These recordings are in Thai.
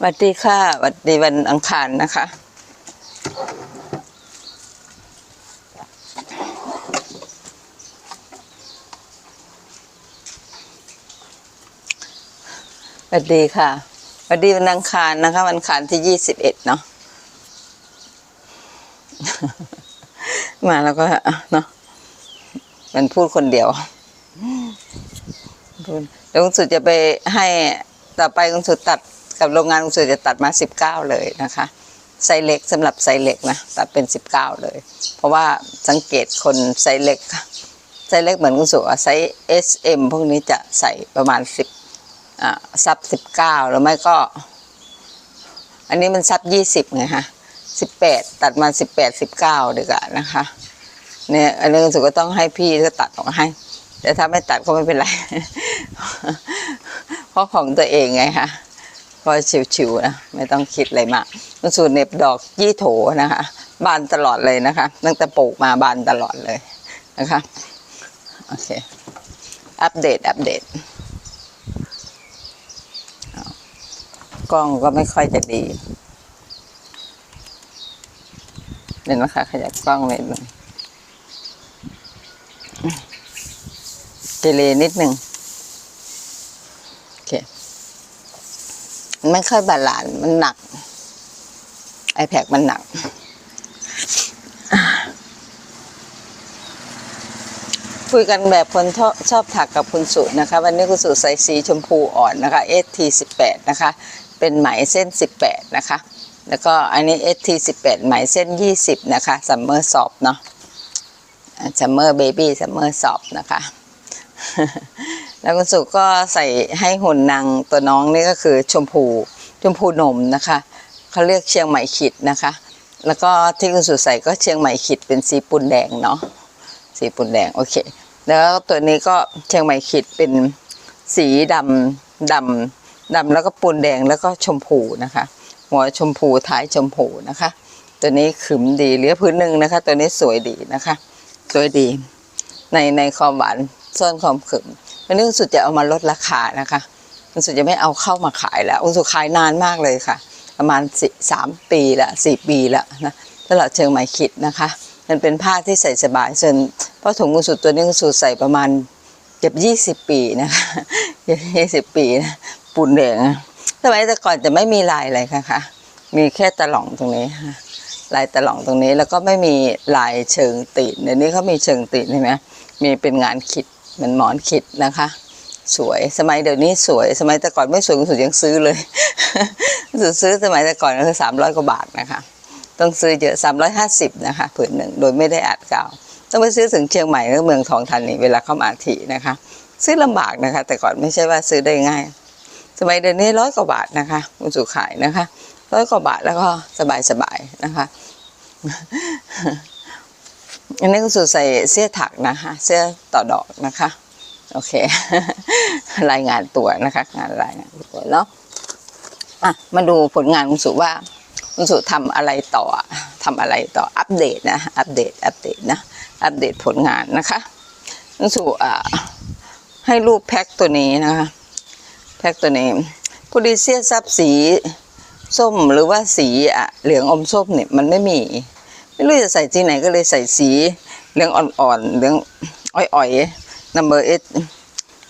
สวัสดีค่ะสวัสดีวันอังคารนะคะ สวัสดีค่ะสวัสดีวันอังคารนะคะ วันอังคารที่ยี่สิบเอ็ดเนาะ มาแล้วก็เนาะ มันพูดคนเดียวพูดแล้วคุณสุดจะไปให้ต่อไปคุณสุดตัด กับโรงงานคุณสุจะตัดมาสิบเก้าเลยนะคะไซเล็กสำหรับไซเล็กนะตัดเป็นสิบเก้าเลย เพราะว่าสังเกตคนไซเล็กไซเล็กเหมือนคุณสุอะไซส์ S M พวกนี้จะใส่ประมาณสิบอ่าซับสิบเก้าหรือไม่ก็ อันนี้มันซับยี่สิบไงฮะสิบแปดตัดมาสิบแปดสิบเก้าดีกว่านะคะเนี่ยอันนี้รู้สึกก็ต้องให้พี่ก็ตัดออกให้ แต่ถ้าไม่ตัดก็ไม่เป็นไร เพราะของตัวเองไงคะ ก็ชิวๆนะไม่ต้องคิดอะไรมากสูตรเน็บดอกยี่โถนะคะ บานตลอดเลยนะคะ ตั้งแต่ปลูกมาบานตลอดเลยนะคะโอเคอัปเดตอัปเดตกล้องก็ไม่ค่อยจะดีเดี๋ยวนะคะขยับกล้องนิดหนึ่งเจเลนิดหนึ่งโอเค มัน ไม่ค่อยบาลานซ์มันหนัก iPad มันหนัก คุยกันแบบคนชอบถักกับคุณสุนะคะ วันนี้คุณสุใส่สีชมพูอ่อนนะคะ ST18 นะคะ เป็นไหมเส้น 18 นะคะ แล้วก็อันนี้ ST18 ไหมเส้น 20 นะคะซัมเมอร์ซอฟเนาะซัมเมอร์เบบี้ซัมเมอร์ซอฟนะคะ แล้วคุณสุก็ใส่ให้หุ่นนางตัวน้องนี่ก็คือชมพูชมพูนมนะคะเขาเรียกเชียงใหม่ขิดนะคะ แล้วก็ที่คุณสุใส่ก็เชียงใหม่ขิดเป็นสีปูนแดงเนาะสีปูนแดงโอเค แล้วตัวนี้ก็เชียงใหม่ขิดเป็นสีดำดำดำแล้วก็ปูนแดงแล้วก็ชมพูนะคะหัวชมพูท้ายชมพูนะคะ ตัวนี้ขึมดีเหลือพื้นหนึ่งนะคะ ตัวนี้สวยดีนะคะ สวยดี ในในความหวานซ่อนความขึม วันนี้คุณสุดจะเอามาลดราคานะคะคุณสุดจะไม่เอาเข้ามาขายแล้วคุณสุดขายนานมากเลยค่ะ ประมาณสามปีละสี่ปีละนะตลาดเชียงใหม่ขิดนะคะ มันเป็นผ้าที่ใส่สบายส่วนเพราะถุงคุณสุดตัวนี้คุณสุดใส่ประมาณเกือบยี่สิบปีนะคะยี่สิบปีนะปูนแดงอะสมัยแต่ก่อนจะไม่มีลายอะไรค่ะคะมีแค่ตะหล่องตรงนี้ค่ะลายตะหล่องตรงนี้แล้วก็ไม่มีลายเชิงตีนเดี๋ยวนี้เขามีเชิงตีนใช่ไหมมีเป็นงานขิด เหมือนหมอนขิดนะคะ สวยสมัยเดี๋ยวนี้สวยสมัยแต่ก่อนไม่สวยคุณสุดยังซื้อเลยคุณสุดซื้อสมัยแต่ก่อนก็คือสามร้อยกว่าบาทนะคะ ต้องซื้อเยอะสามร้อยห้าสิบนะคะผืนหนึ่งโดยไม่ได้อัดกาว ต้องไปซื้อถึงเชียงใหม่หรือเมืองทองธานีเวลาเข้ามาทีนะคะ ซื้อลำบากนะคะ แต่ก่อนไม่ใช่ว่าซื้อได้ง่าย สมัยเดี๋ยวนี้ร้อยกว่าบาทนะคะคุณสุขายนะคะร้อยกว่าบาทแล้วก็สบายๆนะคะ อันนี้คุณสุใส่เสื้อถักนะคะ เสื้อต่อดอกนะคะ โอเค รายงานตัวนะคะ งานรายงานตัวเนาะอะมาดูผลงานคุณสุว่าคุณสุทำอะไรต่อทำอะไรต่ออัปเดตนะอัปเดตอัปเดตนะอัปเดตผลงานนะคะคุณสุอ่าให้รูปแพ็คตัวนี้นะคะ แพ็คตัวนี้พอดีเสียซับสีส้มหรือว่าสีอะเหลืองอมส้มเนี่ยมันไม่มี ไม่รู้จะใส่ที่ไหนก็เลยใส่สีเหลืองอ่อนๆเหลืองอ่อยๆ number eight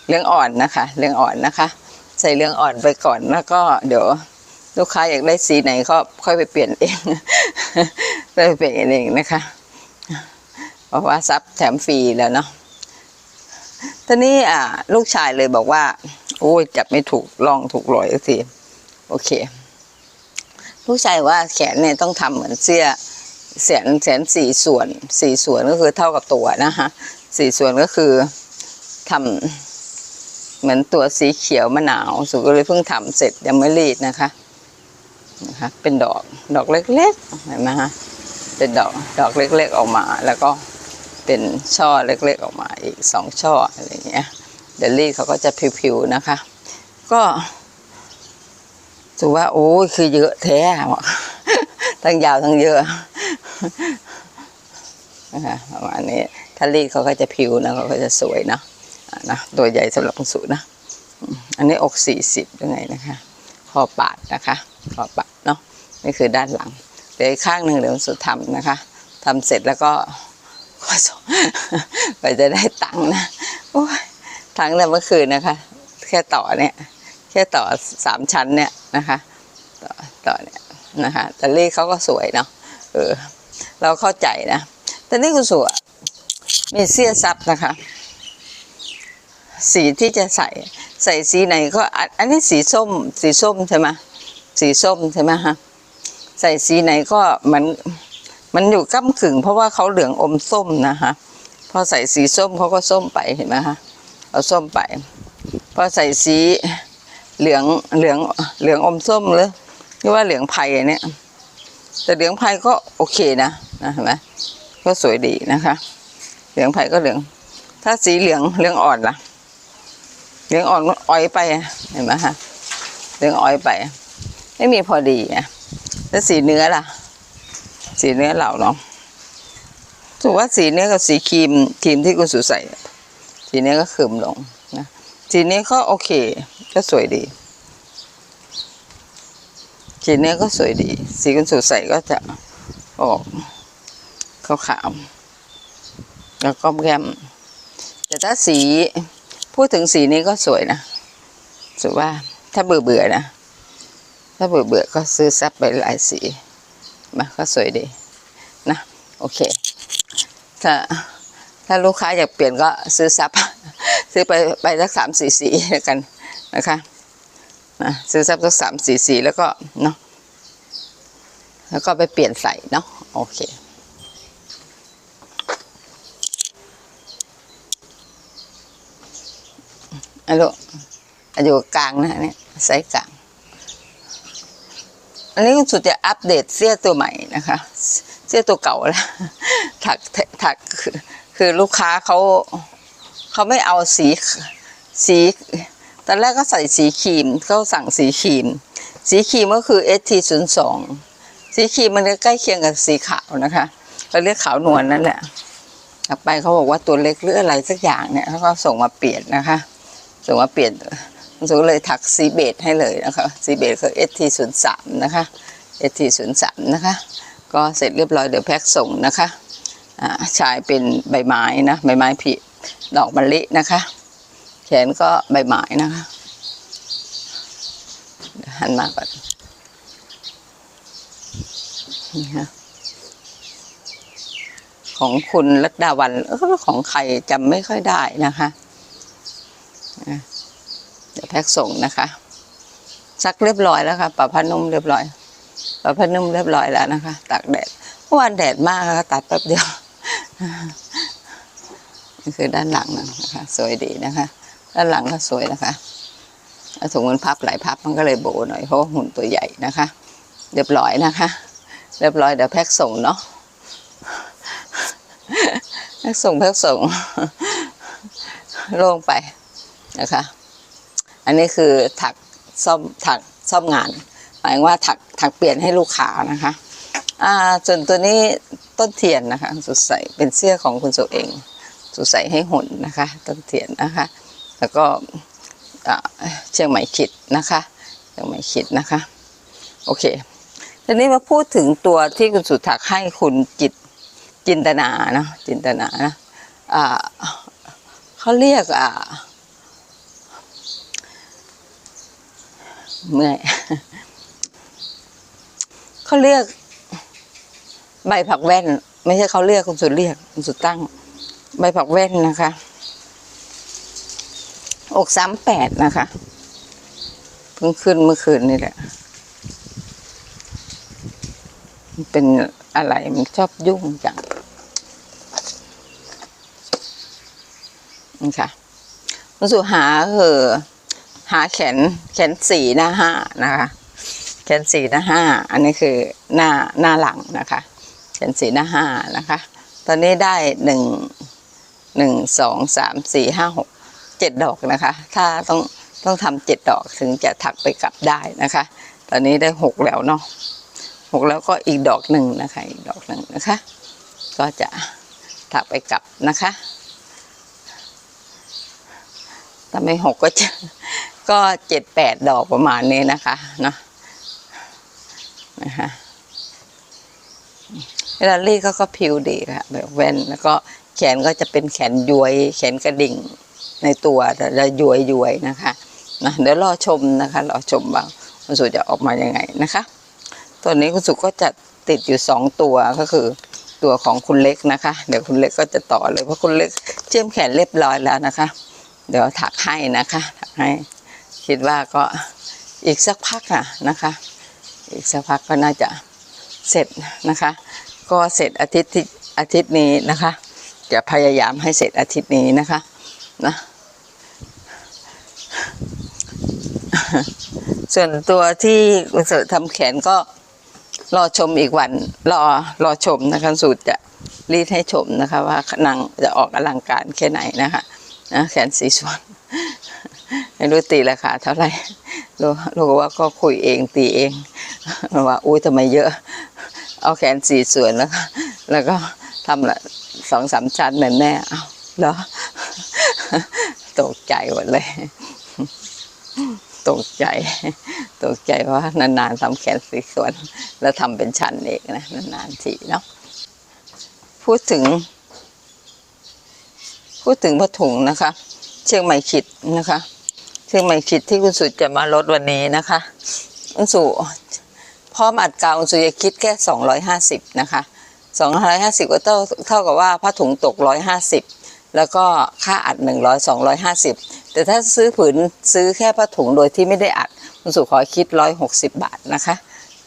เหลืองอ่อนนะคะเหลืองอ่อนนะคะ ใส่เหลืองอ่อนไปก่อนแล้วก็เดี๋ยวลูกค้าอยากได้สีไหนก็ค่อยไปเปลี่ยนเองไปเปลี่ยนเองนะคะเพราะว่าซับแถมฟรีแล้วเนาะตอนนี้อ่าลูกชายเลยบอกว่าโอ้ยจับไม่ถูกลองถูกรอยสักทีโอเค ลูกชายว่าแขนเนี่ยต้องทำเหมือนเสื้อ แสนแสนสี่ส่วนสี่ส่วนก็คือเท่ากับตัวนะคะสี่ส่วนก็คือทำเหมือนตัวสีเขียวมะนาวสุก็เลยเพิ่งทำเสร็จยังไม่รีดนะคะนะคะเป็นดอกดอกเล็กๆเห็นไหมฮะเป็นดอกดอกเล็กๆออกมา แล้วก็เป็นช่อเล็กๆออกมาอีกสองช่ออะไรเงี้ยเดลลี่เขาก็จะผิวๆนะคะ ก็ถือว่าโอ้ยคือเยอะแท้ทั้งยาวทั้งเยอะ นะคะประมาณนี้ถ้ารีดเขาก็จะผิวนะเขาก็จะสวยเนะนะตัวใหญ่สำหรับสูนะ อันนี้อกสี่สิบยังไงนะคะคอปาดนะคะขอบปะเนาะนี่คือด้านหลัง เดี๋ยวอีกข้างหนึ่งเดี๋ยวสุดทำนะคะทำเสร็จแล้วก็ก็ส่งไปจะได้ตังค์นะโอ้ยตังค์แต่เมื่อคืนนะคะ แค่ต่อเนี่ย แค่ต่อสามชั้นเนี่ยนะคะ ต่อต่อเนี่ยนะคะแต่เลขเขาก็สวยเนาะเออ เราเข้าใจนะ แต่นี่คุณสุมีเสี้ยซับนะคะ สีที่จะใส่ใส่สีไหนก็อันนี้สีส้ม สีส้มใช่ไหมสีส้มใช่ไหมฮะใส่สีไหนก็มันมันอยู่ก้ากึ่ง เพราะว่าเขาเหลืองอมส้มนะคะพอใส่สีส้มเขาก็ส้มไปเห็นไหมฮะเอาส้มไป พอใส่สีเหลืองเหลืองเหลืองอมส้มหรือที่ว่าเหลืองไผ่เนี่ยแต่เหลืองไผ่ก็โอเคนะ นะเห็นไหมก็สวยดีนะคะ เหลืองไผ่ก็เหลือง ถ้าสีเหลืองเหลืองอ่อนล่ะ เหลืองอ่อนอ้อยไปเห็นไหมฮะเหลืองอ้อยไป ไม่มีพอดีอะแล้วสีเนื้อล่ะ สีเนื้อเหล่าเนาะถือว่าสีเนื้อกับสีครีมครีมที่คุณสุใส่ สีเนื้อก็คืมลงนะสีนี้ก็โอเค ก็สวยดีสีเนื้อก็สวยดี สีคุณสุใส่ก็จะออก ขาวๆแล้วก็แก้มแต่ถ้าสีพูดถึงสีนี้ก็สวยนะสุว่าถ้าเบื่อเบื่อๆนะถ้าเบื่อเบื่อๆก็ซื้อซับไปหลายสีมาก็สวยดีนะโอเค ถ้าถ้าลูกค้าอยากเปลี่ยนก็ซื้อซับซื้อไปไปสักสามสี่สีกันนะคะนะซื้อซับสักสามสี่สีแล้วก็เนาะแล้วก็ไปเปลี่ยนใส่เนาะโอเค อันลูกอยู่กลางนะเนี่ยไซส์กลาง อันนี้คุณสุดจะอัปเดตเสื้อตัวใหม่นะคะ เสื้อตัวเก่าแล้วถักถักคือคือลูกค้าเขาเขาไม่เอาสีสีตอนแรกก็ใส่สีครีมเขาสั่งสีครีม สีครีมก็คือ ST 0 2 สีครีมมันจะใกล้เคียงกับสีขาวนะคะเราเรียกขาวนวลนั่นแหละกลับไปเขาบอกว่าตัวเล็กหรืออะไรสักอย่างเนี่ยเขาก็ส่งมาเปลี่ยนนะคะ ส่งมาเปลี่ยนคุณสุก็เลยถักสีเบจให้เลยนะคะสีเบจคือ ST 0 3 นะคะ ST 0 3 นะคะ ก็เสร็จเรียบร้อยเดี๋ยวแพ็คส่งนะคะอ่าชายเป็นใบไม้นะใบไม้ผลิดอกมะลินะคะ แขนก็ใบไม้นะคะหันมาก่อนนี่ฮะของคุณรัตดาวันของใครจำไม่ค่อยได้นะคะ แพ็คส่งนะคะ ซักเรียบร้อยแล้วค่ะปรับผ้านุ่มเรียบร้อยปรับผ้านุ่มเรียบร้อยแล้วนะคะตากแดดเมื่อวานแดดมากค่ะตัดแป๊บเดียวนี่คือด้านหลังนะคะ สวยดีนะคะ ด้านหลังก็สวยนะคะถุงมันพับหลายพับมันก็เลยโบหน่อยเพราะหุ่นตัวใหญ่นะคะ เรียบร้อยนะคะ เรียบร้อยเดี๋ยวแพ็คส่งเนาะแพ็คส่งแพ็คส่งโล่งไปนะคะ อันนี้คือถักซ่อมถักซ่อมงาน หมายว่าถักถักเปลี่ยนให้ลูกค้านะคะอ่าส่วนตัวนี้ต้นเทียนนะคะสุดใสเป็นเสื้อของคุณสุเอง สุดใสให้หุ่นนะคะ ต้นเทียนนะคะ แล้วก็อ่าเชียงใหม่ขิดนะคะเชียงใหม่ขิดนะคะโอเคทีนี้มาพูดถึงตัวที่คุณสุถักให้คุณจิตจินตนานะจินตนานะอ่าเขาเรียกอ่า เมื่อยเขาเรียก ใบผักแว่น ไม่ใช่เขาเรียกคุณสุดเรียกคุณสุดตั้ง ใบผักแว่นนะคะอกสามแปดนะคะเพิ่งขึ้นเมื่อคืนนี่แหละมันเป็นอะไรมันชอบยุ่งจังนี่ค่ะคุณสุหาคือ หาแขนแขนสี่หน้าห้านะคะ แขนสี่หน้าห้าอันนี้คือหน้าหน้าหลังนะคะ แขนสี่หน้าห้านะคะ ตอนนี้ได้หนึ่งหนึ่งสองสามสี่ห้าหกเจ็ดดอกนะคะ ถ้าต้องต้องทำเจ็ดดอกถึงจะถักไปกลับได้นะคะ ตอนนี้ได้หกแล้วเนาะหกแล้วก็อีกดอกหนึ่งนะคะอีกดอกหนึ่งนะคะ ก็จะถักไปกลับนะคะถ้าไม่หกก็จะ ก็เจ็ดแปดดอกประมาณนี้นะคะเนาะนะคะเวลารีดเขาก็ผิวดีค่ะแบบแว่นแล้วก็แขนก็จะเป็นแขนย้วย แขนกระดิ่งในตัวแต่จะย้วยย้วยนะคะนะเดี๋ยวรอชมนะคะรอชมบ้างคุณสุจะออกมายังไงนะคะตัวนี้คุณสุก็จะติดอยู่สองตัวก็คือตัวของคุณเล็กนะคะ เดี๋ยวคุณเล็กก็จะต่อเลยเพราะคุณเล็กเชื่อมแขนเรียบร้อยแล้วนะคะ เดี๋ยวถักให้นะคะถักให้ คิดว่าก็อีกสักพักอะนะคะ อีกสักพักก็น่าจะเสร็จนะคะ ก็เสร็จอาทิตย์ที่อาทิตย์นี้นะคะ จะพยายามให้เสร็จอาทิตย์นี้นะคะนะส่วนตัวที่คุณเสริฐทำแขนก็รอชมอีกวัน รอรอชมนะคะสูตรจะรีดให้ชมนะคะ ว่านางจะออกอลังการแค่ไหนนะคะนะแขนสีส่วน ไม่รู้ตีราคาเท่าไหร่รู้รู้ว่าก็คุยเองตีเองว่าอุ้ยทำไมเยอะ เอาแขนสี่ส่วนแล้วก็แล้วก็ทำละสองสามชั้นเหมือนแม่เอาเหรอตกใจหมดเลย ตกใจ ตกใจว่านานๆทำแขนสี่ส่วน แล้วทำเป็นชั้นเองนะนานๆทีเนาะพูดถึง พูดถึงผ้าถุงนะคะ เชียงใหม่ขิดนะคะ เชียงหม่ขิดที่คุณสุจะมาลดวันนี้นะคะคุณสุพร้อมอัดกาวคุณสุจะคิดแค่สองร้อยห้าสิบนะคะสองร้อยห้าสิบก็เท่าเท่ากับว่าผ้าถุงตกร้อยห้าสิบแล้วก็ค่าอัดหนึ่งร้อยสองร้อยห้าสิบแต่ถ้าซื้อผืนซื้อแค่ผ้าถุงโดยที่ไม่ได้อัดคุณสุขอคิดร้อยหกสิบบาทนะคะ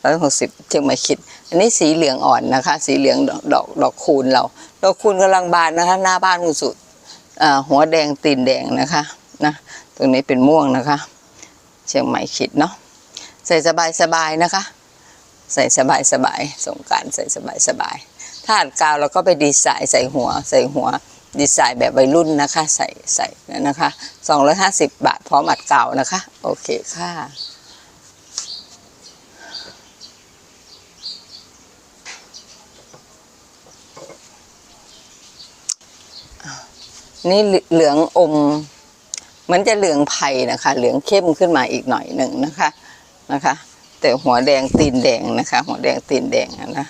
ร้อยหกสิบเชียงหม่ขิด อันนี้สีเหลืองอ่อนนะคะ สีเหลืองดอกดอกดอกคูณเรา ดอกคูณกำลังบานนะคะ หน้าบ้านคุณสุหัวแดงตีนแดงนะคะ ตรงนี้เป็นม่วงนะคะ เชียงใหม่ขิดเนาะใส่สบายสบายๆนะคะ ใส่สบายสบายๆสงการใส่สบายสบายๆถ้าอัดกาวเราก็ไปดีไซน์ใส่หัว ใส่หัว ดีไซน์แบบวัยรุ่นนะคะ ใส่ใส่นะคะ250 บาทพร้อมอัดกาวนะคะ โอเคค่ะนี่เหลืองอม มือนจะเหลืองไผ่นะคะ เหลืองเข้มขึ้นมาอีกหน่อยหนึ่งนะคะนะคะ แต่หัวแดงตีนแดงนะคะ หัวแดงตีนแดงนะ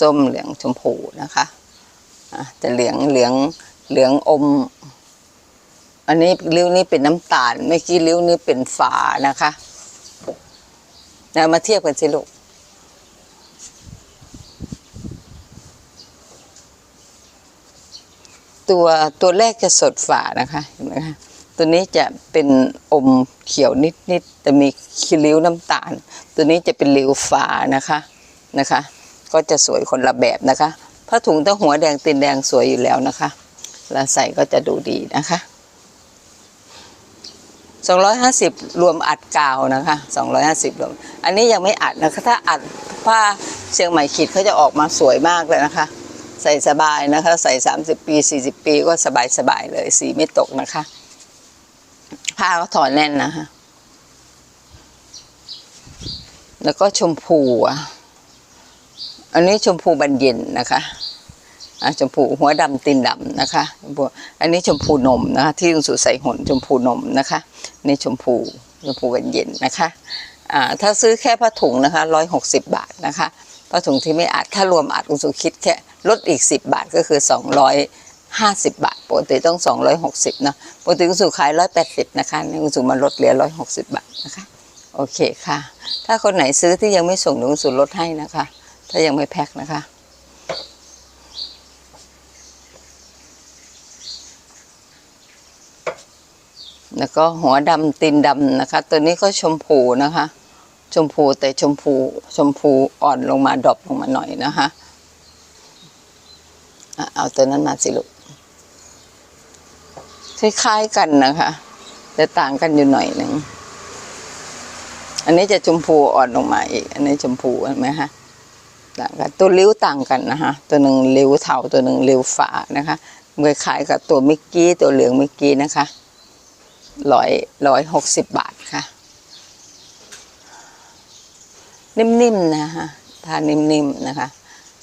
ส้มเหลืองชมพูนะคะอะเหลืองเหลืองเหลืองอม อันนี้ริ้วนี้เป็นน้ำตาลเมื่อกี้ริ้วนี้เป็นฝานะคะแล้วมาเทียบกันสิลูกตัวตัวแรกจะสดฝานะคะเห็นไหมคะ ตัวนี้จะเป็นอมเขียวนิดๆแต่มีคิริ้วน้ำตาล ตัวนี้จะเป็นริ้วฟ้านะคะนะคะ ก็จะสวยคนละแบบนะคะผ้าถุงตั้งหัวแดงตีนแดงสวยอยู่แล้วนะคะแล้วใส่ก็จะดูดีนะคะ250 รวมอัดกาวนะคะ250รวม อันนี้ยังไม่อัดนะคะ ถ้าอัดผ้าเชียงใหม่ขีดเขาจะออกมาสวยมากเลยนะคะ ใส่สบายนะคะ ใส่ 30 ปี 40 ปีก็สบายสบายๆเลย สีไม่ตกนะคะ ผ้าก็ถอนแน่นนะคะ แล้วก็ชมพูอะ อันนี้ชมพูบานเย็นนะคะอะชมพูหัวดำตีนดำนะคะชมพูอันนี้ชมพูนมนะคะ ที่ลุงสุใส่หนชมพูนมนะคะนี่ชมพูชมพูบานเย็นนะคะอ่าถ้าซื้อแค่ผ้าถุงนะคะร้อยหกสิบบาทนะคะผ้าถุงที่ไม่อัดถ้ารวมอัดลุงสุคิดแค่ลดอีกสิบบาทก็คือสองร้อย ห้าสิบบาทปกติต้องสองร้อยหกสิบนะปกติลุงสุขายร้อยแปดสิบนะคะนี่ลุงสุมาลดเหลือร้อยหกสิบบาทนะคะโอเคค่ะ ถ้าคนไหนซื้อที่ยังไม่ส่งลุงสุลดให้นะคะ ถ้ายังไม่แพ็คนะคะแล้วก็หัวดำตีนดำนะคะ ตัวนี้ก็ชมพูนะคะ ชมพูแต่ชมพูชมพูอ่อนลงมาดรอปลงมาหน่อยนะคะ เอาตัวนั้นมาสิลูก คล้ายๆกันนะคะ แต่ต่างกันอยู่หน่อยหนึ่ง อันนี้จะชมพูอ่อนลงมาอีก อันนี้ชมพูเห็นไหมคะต่างกันตัวริ้วต่างกันนะคะตัวหนึ่งริ้วเทาตัวหนึ่งริ้วฝานะคะคล้ายๆกับตัวมิกกี้ตัวเหลืองมิกกี้นะคะร้อยร้อยหกสิบบาทค่ะ นิ่มๆนะคะทานนิ่มๆนะคะ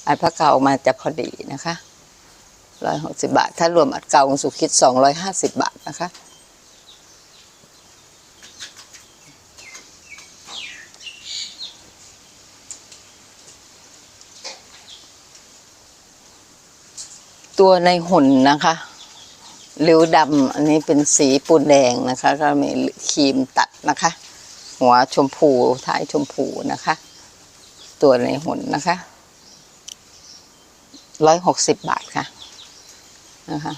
อัดพระเก่ามาจะพอดีนะคะ ร้อยหกสิบาท ถ้ารวมอัดเก่าของสุคิดสองร้อยห้าสิบบาทนะคะ ตัวในหุ่นนะคะริ้วดำอันนี้เป็นสีปูนแดงนะคะ ก็มีครีมตัดนะคะ หัวชมพูท้ายชมพูนะคะ ตัวในหุ่นนะคะร้อยหกสิบบาทค่ะ นะคะ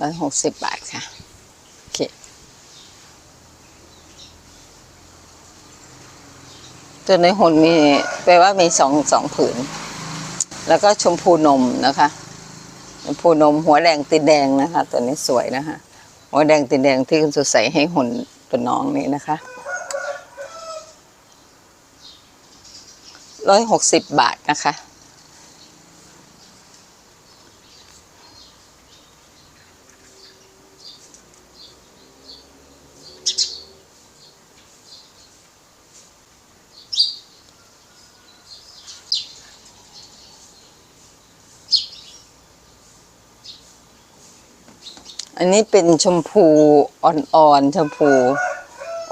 ร้อยหกสิบบาทค่ะ โอเค ตัวในหุ่นมีแปลว่ามีสองสองผืน แล้วก็ชมพูนมนะคะ ชมพูนมหัวแดงตีนแดงนะคะ ตัวนี้สวยนะคะ หัวแดงตีนแดงที่คุณสุใส่ให้หุ่นตัวน้องนี้นะคะร้อยหกสิบบาทนะคะ นนี้เป็นชมพูอ่อนๆชมพู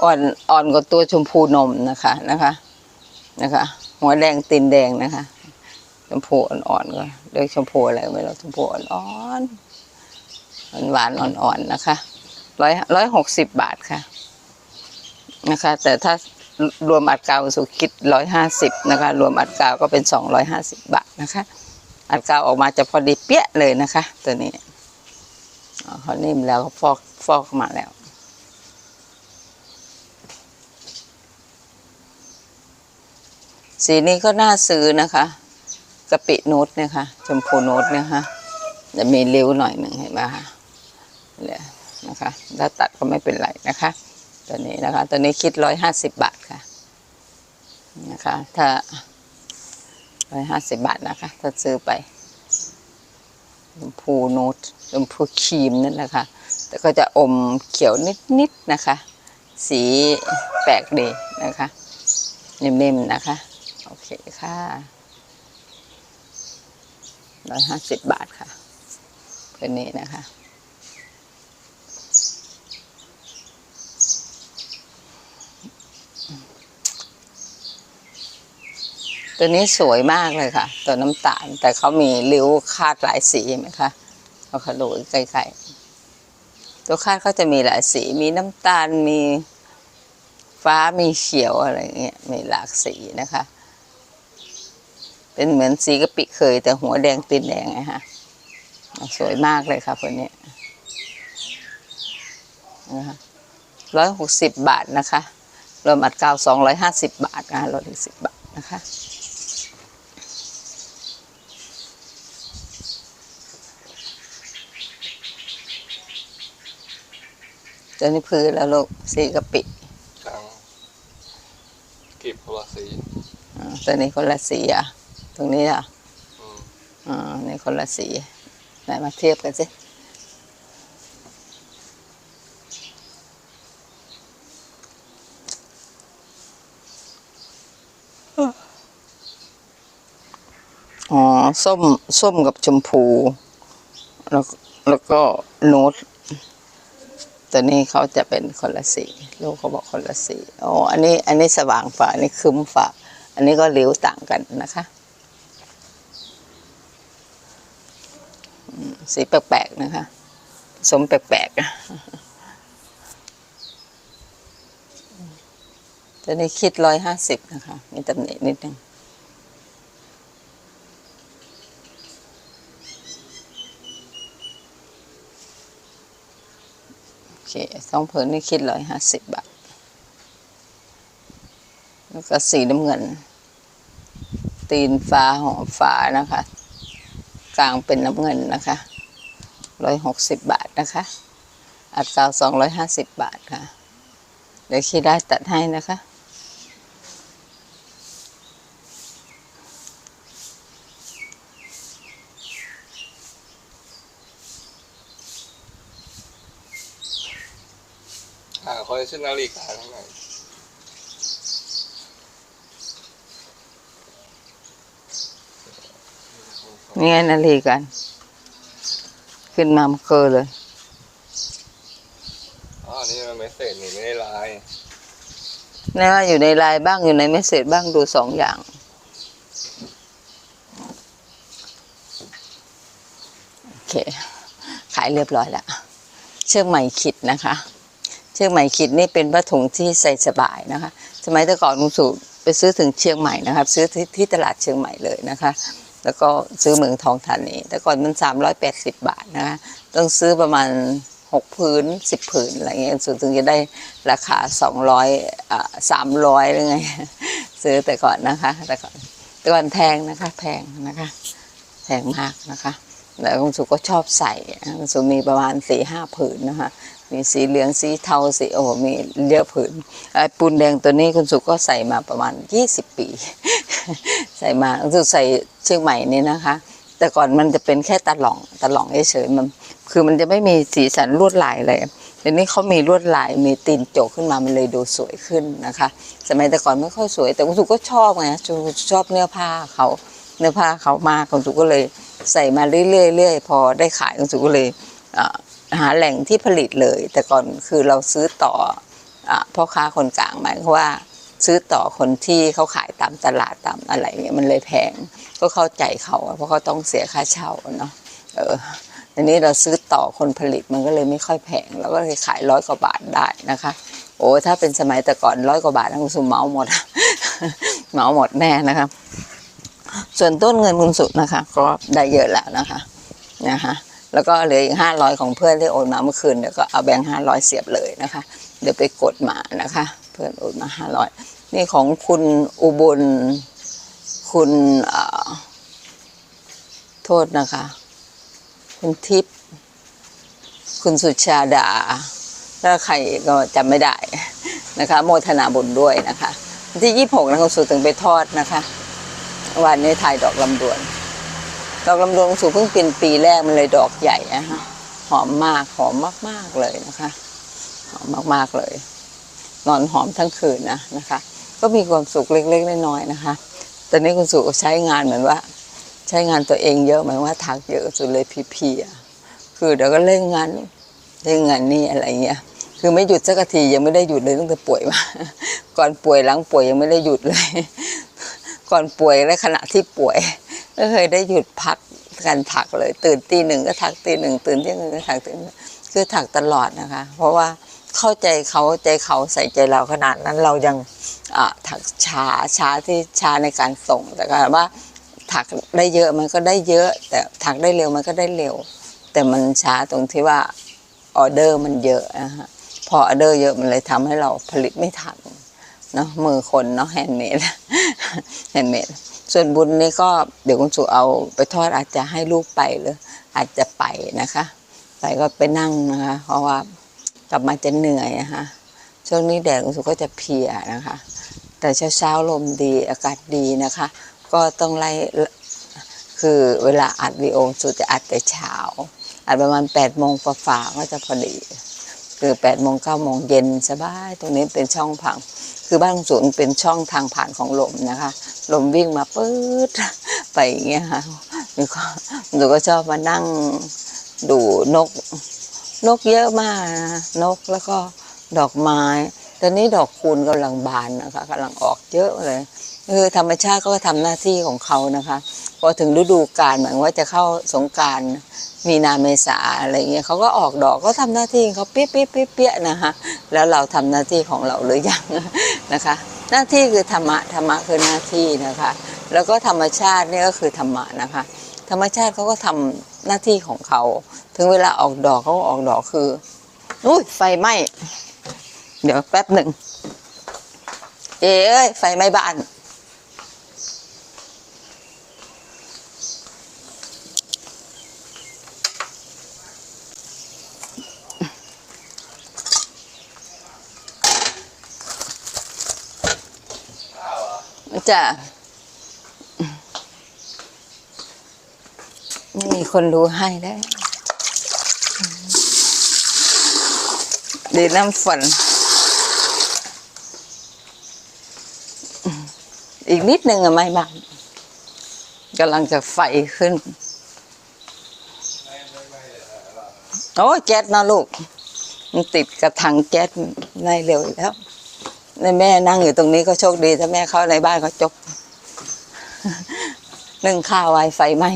อ่อนอ่อนกว่าตัวชมพูนมนะคะนะคะนะคะ หัวแดงตีนแดงนะคะ ชมพูอ่อนๆก็เรียกชมพูอะไรไม่รู้ชมพูอ่อนๆหวานอ่อนๆนะคะร้อยร้อยหกสิบบาทค่ะนะคะ แต่ถ้ารวมอัดกาวสุคิดร้อยห้าสิบนะคะ รวมอัดกาวก็เป็นสองร้อยห้าสิบบาทนะคะ อัดกาวออกมาจะพอดีเปี้ยเลยนะคะ ตัวนี้ เขานิ่มแล้วเขาฟอกฟอกมาแล้ว สีนี้ก็น่าซื้อนะคะกะปิโน้ตเนี่ยค่ะชมพูโน้ตเนี่ยค่ะจะมีริ้วหน่อยหนึ่งเห็นไหมคะเนี่ยนะคะถ้าตัดก็ไม่เป็นไรนะคะตัวนี้นะคะตัวนี้คิดร้อยห้าสิบบาทค่ะนะคะ ถ้าร้อยห้าสิบบาทนะคะ ถ้าซื้อไปชมพูโน้ต ชมพูครีมนั่นแหละค่ะ แต่ก็จะอมเขียวนิดๆนะคะ สีแปลกดีนะคะนิ่มๆนะคะ โอเคค่ะร้อยห้าสิบบาทค่ะตัวนี้นะคะตัวนี้สวยมากเลยค่ะ ตัวน้ำตาลแต่เขามีริ้วคาดหลายสีเห็นไหมคะ เอาขาดูใกล้ๆตัวคาดเขาจะมีหลายสี มีน้ำตาล มีฟ้า มีเขียวอะไรเงี้ย มีหลากสีนะคะ เป็นเหมือนสีกะปิเคย แต่หัวแดงตีนแดงไงฮะ สวยมากเลยค่ะคนนี้นะคะร้อยหกสิบบาทนะคะ รวมอัดกาวสองร้อยห้าสิบบาทนะคะลดอีกสิบบาทนะคะ ตัวนี้พื้นแล้วลูกสีกะปิกลางกีบคนละสีอ่าตัวนี้คนละสีอะ ตรงนี้อะอืมอ่านี่คนละสีไหนมาเทียบกันสิอ๋อ ส้ม ส้มกับชมพู แล้วแล้วก็โน้ต ตัวนี้เขาจะเป็นคนละสีลูกเขาบอกคนละสีอ๋ออันนี้อันนี้สว่างฝาอันนี้คึ้มฝาอันนี้ก็ริ้วต่างกันนะคะสีแปลกๆนะคะผสมแปลกๆอะตัวนี้คิดร้อยห้าสิบนะคะ มีตำหนินิดนึง เคสองผืนนี่คิดร้อยห้าสิบบาท แล้วก็สีน้ำเงิน ตีนฟ้าหอมฟ้านะคะ กลางเป็นน้ำเงินนะคะร้อยหกสิบบาทนะคะ อัดกาวสองร้อยห้าสิบบาทค่ะ เดี๋ยวคิดได้ตัดให้นะคะ หาคอลเลคชันนาฬิกาทั้งไหนนี่ไงนาฬิกัน ขึ้นมามันเกอเลยจนี่ไม่ได้ไลน์นะว่าอยู่ในไลน์บ้างอยู่ในเมสเซจบ้างดูสองอย่างโอเค ขายเรียบร้อยแล้ว เชือกไหมขิดนะคะ เชือกไหมขิดนี่เป็นผ้าถุงที่ใส่สบายนะคะ สมัยแต่ก่อนลุงสุไปซื้อถึงเชียงใหม่นะครับ ซื้อที่ที่ตลาดเชียงใหม่เลยนะคะ แล้วก็ซื้อเมืองทองธานีแต่ก่อนมัน 380 บาทนะคะต้องซื้อประมาณ6พื้น10 ผืนอะไรเงี้ยสุดถึงจะได้ราคา 200อ่า300หรือไง ซื้อแต่ก่อนนะคะ แต่ก่อนแต่ก่อนแพงนะคะแพงนะคะแพงมากนะคะแล้วคุณสุก็ชอบใส่คุณสุมีประมาณสี่ห้าผืนนะคะ มีสีเหลืองสีเทาสีโอ้มีเยอะผืนปูนแดงตัวนี้คุณสุก็ใส่มาประมาณยี่สิบปี ใส่มาคุณสุใส่เชียงใหม่นี่นะคะ แต่ก่อนมันจะเป็นแค่ตะหล่องตะหล่องเฉยๆมันคือมันจะไม่มีสีสันลวดลายเลยเดี๋ยวนี้เขามีลวดลายมีตีนโจกขึ้นมามันเลยดูสวยขึ้นนะคะ สมัยแต่ก่อนไม่ค่อยสวย แต่คุณสุก็ชอบไงคุณสุชอบเนื้อผ้าเขาเนื้อผ้าเขามากคุณสุก็เลยใส่มาเรื่อยๆเรื่อยๆพอได้ขายคุณสุก็เลยอ่า หาแหล่งที่ผลิตเลย แต่ก่อนคือเราซื้อต่ออพ่อค้าคนกลางหมายวามว่าซื้อต่อคนที่เขาขายตามตลาดตามอะไรเงี้ยมันเลยแพงก็เข้าใจเขาเพราะเขาต้องเสียค่าเช่าเนาะเออทีนี้เราซื้อต่อคนผลิตมันก็เลยไม่ค่อยแพงเราก็เลยขายร้อยกว่าบาทได้นะคะ โอ้ถ้าเป็นสมัยแต่ก่อนร้อยกว่าบาทนะคุณสุเมาหมดเมาหมดแน่นะคะส่วนต้นเงินคุณสุนะคะ ก็ได้เยอะแล้วนะคะนะคะ แล้วก็เหลืออีกห้าร้อยของเพื่อนที่โอนมาเมื่อคืนเดี๋ยวก็เอาแบงค์ห้าร้อยเสียบเลยนะคะ เดี๋ยวไปกดมานะคะ เพื่อนโอนมาห้าร้อยนี่ของคุณอุบล คุณโทษนะคะ คุณทิพย์คุณสุชาดาแล้วใครก็จำไม่ได้นะคะ โมทนาบุญด้วยนะคะ ที่ยี่หกนะคุณสุถึงไปทอดนะคะ วันนี้ถ่ายดอกลำดวน ดอกลำดวนสูเพิ่งเป็นปีแรกมันเลยดอกใหญ่อะฮะหอมมากหอมมากๆเลยนะคะ หอมมากๆเลย นอนหอมทั้งคืนนะนะคะ ก็มีความสุขเล็กๆน้อยๆนะคะตอนนี้คุณสุก็ใช้งานเหมือนว่า ใช้งานตัวเองเยอะเหมายว่าถักเยอะสุดเลยเพลียๆคือเดี๋ยวก็เล่นงานเล่นงานนี่อะไรเงี้ยคือไม่หยุดสักทียังไม่ได้หยุดเลยตั้งแต่ป่วยมาก่อนป่วยหลังป่วยยังไม่ได้หยุดเลย ก่อนป่วยและขณะที่ป่วย ไม่เคยได้หยุดพักการถักเลย ตื่นตีหนึ่งก็ถักตีหนึ่งตื่นเที่ยงคืนก็ถักตีหนึ่งคือถักตลอดนะคะ เพราะว่าเข้าใจเขาใจเขาใส่ใจเราขนาดนั้นเรายังอ่าถักช้าช้าที่ช้าในการส่งแต่ก็ว่าถักได้เยอะมันก็ได้เยอะ แต่ถักได้เร็วมันก็ได้เร็ว แต่มันช้าตรงที่ว่าออเดอร์มันเยอะนะฮะพอออเดอร์เยอะมันเลยทำให้เราผลิตไม่ทันเนาะมือคนเนาะแฮนด์เมดแฮนด์เมด ส่วนบุญนี่ก็เดี๋ยวคุณสุเอาไปทอดอาจจะให้ลูกไปหรืออาจจะไปนะคะไปก็ไปนั่งนะคะ เพราะว่ากลับมาจะเหนื่อยนะคะช่วงนี้แดดคุณสุก็จะเพียนะคะ แต่เช้าๆลมดีอากาศดีนะคะ ก็ต้องไล่คือเวลาอัดวีโอสุจะอัดแต่เช้าอัดประมาณ8ปดโมงฝ่าก็จะพอดี คือ8ปดโมงเก้าโมงเย็นสบายตรงนี้เป็นช่องผัง คือบ้านสวนเป็นช่องทางผ่านของลมนะคะ ลมวิ่งมาปื๊ดไปอย่างเงี้ยค่ะหนูก็หนูก็ชอบมานั่งดูนก นกเยอะมากนะนกแล้วก็ดอกไม้ตอนนี้ดอกคูณกำลังบานนะคะกำลังออกเยอะเลย คือธรรมชาติก็ทำหน้าที่ของเขานะคะพอถึงฤดูกาลหมายว่าจะเข้าสงการมีนาเมษาอะไรเงี้ยเขาก็ออกดอกก็ทำหน้าที่ของเขาเปี้ยเปี้ยเปี้ยเปี้ยนะคะแล้วเราทำหน้าที่ของเราหรือยังนะคะ หน้าที่คือธรรมะธรรมะคือหน้าที่นะคะ แล้วก็ธรรมชาตินี่ก็คือธรรมะนะคะ ธรรมชาติเขาก็ทำหน้าที่ของเขา ถึงเวลาออกดอกเขาก็ออกดอกคืออุ้ยไฟไหม้เดี๋ยวแป๊บหนึ่งเอ้ยไฟไหม้บ้าน จ้ะไม่มีคนรู้ให้ได้ดีน้ำฝนอีกนิดนึงอะไม่บ้างกำลังจะไฟขึ้น โอ้แก๊สนะลูก มันติดกับถังแก๊สไม่เร็วแล้ว ในแม่นั่งอยู่ตรงนี้ก็โชคดีถ้าแม่เข้าในบ้านก็จบนึ่งข้าวไว้ไฟไหม้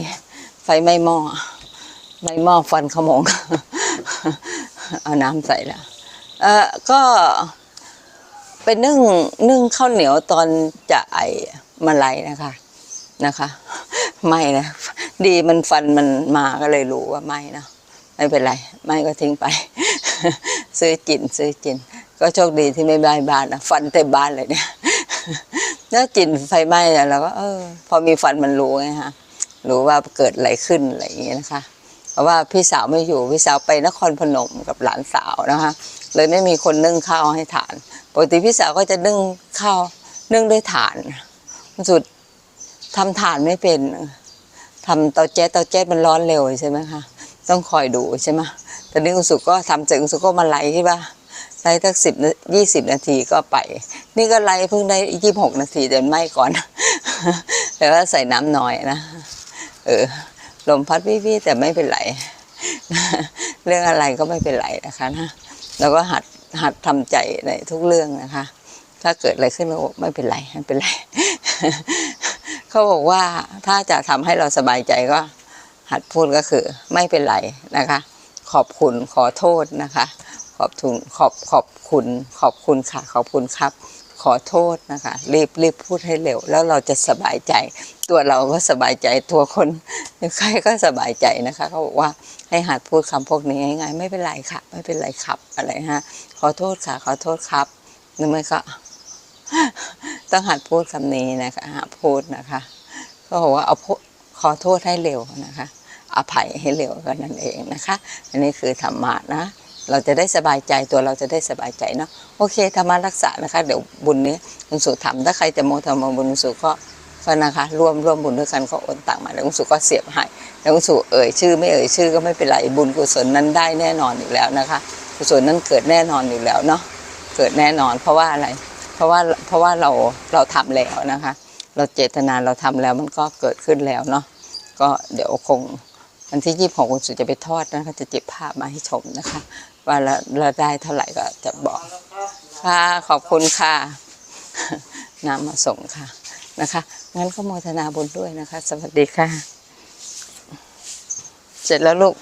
ไฟไหม้หม้อไหม้หม้อฟันขโมงเอาน้ำใส่แล้วเออก็ไปนึ่งนึ่งข้าวเหนียวตอนจะไอมาลัยนะคะนะคะไม่นะดีมันฟันมันมาก็เลยรู้ว่าไม่นะไม่เป็นไร ไม่ก็ทิ้งไป ซื้อจินซื้อจิน ก็โชคดีที่ไม่ได้บ้านนะฟันเต็มบ้านเลยเนี่ยแล้วจินไฟไหม้อะเราก็เออ พอมีฟันมันรู้ไงฮะรู้ว่าเกิดอะไรขึ้นอะไรอย่างเงี้ยนะคะเพราะว่าพี่สาวไม่อยู่พี่สาวไปนครพนมกับหลานสาวนะคะเลยไม่มีคนนึ่งข้าวให้ทานปกติพี่สาวก็จะนึ่งข้าวนึ่งด้วยถ่านสุดทำถ่านไม่เป็นทำเตาแจ๊สเตาแจ๊สมันร้อนเร็วใช่ไหมคะต้องคอยดูใช่ไหมแต่นี่คุสุก็ทำเสร็จคุสุก็มาไหลที่ว่า ไล่ตั้งสิบยี่สิบนาทีก็ไป นี่ก็ไล่เพิ่งได้ยี่บหกนาทีเดินไม้ก่อน แต่ว่าใส่น้ำน้อยนะ เออ ลมพัดวิวๆแต่ไม่เป็นไร เรื่องอะไรก็ไม่เป็นไรนะคะนะแล้วก็หัดหัดทำใจในทุกเรื่องนะคะ ถ้าเกิดอะไรขึ้นเราไม่เป็นไรไม่เป็นไร เขาบอกว่าถ้าจะทำให้เราสบายใจก็ หัดพูดก็คือ ไม่เป็นไรนะคะ ขอบคุณขอโทษนะคะ อบทุนขอบขอบคุณขอบคุณค่ะ ขอบคุณครับ ขอโทษนะคะ รีบรีบพูดให้เร็ว แล้วเราจะสบายใจ ตัวเราก็สบายใจตัวคนใครก็สบายใจนะคะเขาบอกว่าให้หัดพูดคำพวกนี้ง่ายๆไม่เป็นไรค่ะ ไม่เป็นไรครับอะไรฮะขอโทษค่ะ ขอโทษครับนึกไหมก็ต้องหัดพูดคำนี้นะคะพูดนะคะก็บอกว่าเอาขอโทษให้เร็วนะคะ อภัยให้เร็วกันนั่นเองนะคะ อันนี้คือธรรมะนะ เราจะได้สบายใจตัวเราจะได้สบายใจเนาะโอเคธรรมะรักษานะคะ เดี๋ยวบุญนี้คุณสุทำถ้าใครจะโมทำมบุญคุณสุก็ก็นะคะร่วมร่วมบุญด้วยกันก็โอนตังมาแล้วคุณสุก็เสียบให้แล้วคุณสุเอ่ยชื่อไม่เอ่ยชื่อก็ไม่เป็นไรบุญกุศลนั้นได้แน่นอนอยู่แล้วนะคะ กุศลนั้นเกิดแน่นอนอยู่แล้วเนาะเกิดแน่นอน เพราะว่าอะไร เพราะว่าเพราะว่าเราเราทำแล้วนะคะ เราเจตนาเราทำแล้วมันก็เกิดขึ้นแล้วเนาะก็เดี๋ยวคงวันที่ยี่สิบหกคุณสุจะไปทอดนะคะจะเจ็บภาพมาให้ชมนะคะ ว่าเราเราได้เท่าไหร่ก็จะบอก ค่ะ ขอบคุณค่ะน้ำมาส่งค่ะนะคะ งั้นก็โมทนาบุญด้วยนะคะ สวัสดีค่ะ เสร็จแล้วลูก